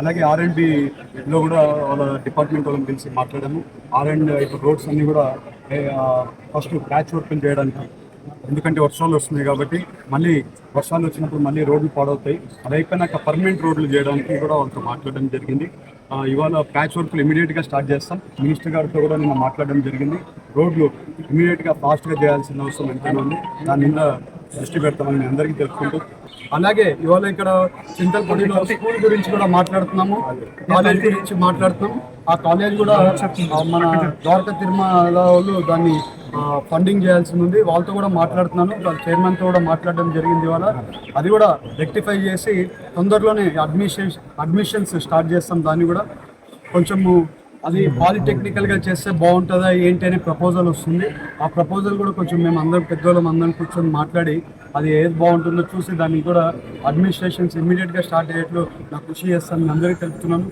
అలాగే ఆర్ అండ్లో కూడా వాళ్ళ డిపార్ట్మెంట్ వాళ్ళని పిలిచి మాట్లాడాము. ఆర్ అండ్ ఇప్పుడు రోడ్స్ అన్నీ కూడా ఫస్ట్ ప్యాచ్ వర్క్ చేయడానికి. ఎందుకంటే వర్షాలు వస్తున్నాయి కాబట్టి మళ్ళీ వర్షాలు వచ్చినప్పుడు మళ్ళీ రోడ్లు పాడవుతాయి. అది అయిపోయినాక పర్మనెంట్ రోడ్లు చేయడానికి కూడా వాళ్ళతో మాట్లాడడం జరిగింది. ఇవాళ ప్యాచ్ వర్క్లు ఇమీడియట్గా స్టార్ట్ చేస్తాం. మినిస్టర్ గారితో కూడా నిన్న మాట్లాడడం జరిగింది. రోడ్లు ఇమీడియట్గా ఫాస్ట్గా చేయాల్సిన అవసరం ఎంతైనా ఉంది. దాని మీద దృష్టి పెడతామని మీ అందరికీ తెలుసుకుంటూ అలాగే ఇవాళ ఇక్కడ చింతలపూడిలో స్కూల్ గురించి కూడా మాట్లాడుతున్నాము. కాలేజ్ గురించి మాట్లాడుతున్నాం. ఆ కాలేజ్ కూడా మన ద్వారక తిరుమల వాళ్ళు దాన్ని ఫండింగ్ చేయాల్సి ఉంది. వాళ్ళతో కూడా మాట్లాడుతున్నాను. వాళ్ళ చైర్మన్తో కూడా మాట్లాడడం జరిగింది ఇవాళ. అది కూడా రెక్టిఫై చేసి తొందరలోనే అడ్మిషన్ అడ్మిషన్స్ స్టార్ట్ చేస్తాం దాన్ని కూడా. కొంచెము అది పాలిటెక్నికల్గా చేస్తే బాగుంటుందా ఏంటి అనే ప్రపోజల్ వస్తుంది. ఆ ప్రపోజల్ కూడా కొంచెం మేము అందరం పెద్దోళ్ళం అందరం కూర్చొని మాట్లాడి అది ఏది బాగుంటుందో చూసి దాన్ని కూడా అడ్మినిస్ట్రేషన్స్ ఇమీడియట్గా స్టార్ట్ అయ్యేట్లు నాకు కృషి చేస్తాను అందరికీ తెలుపుతున్నాను.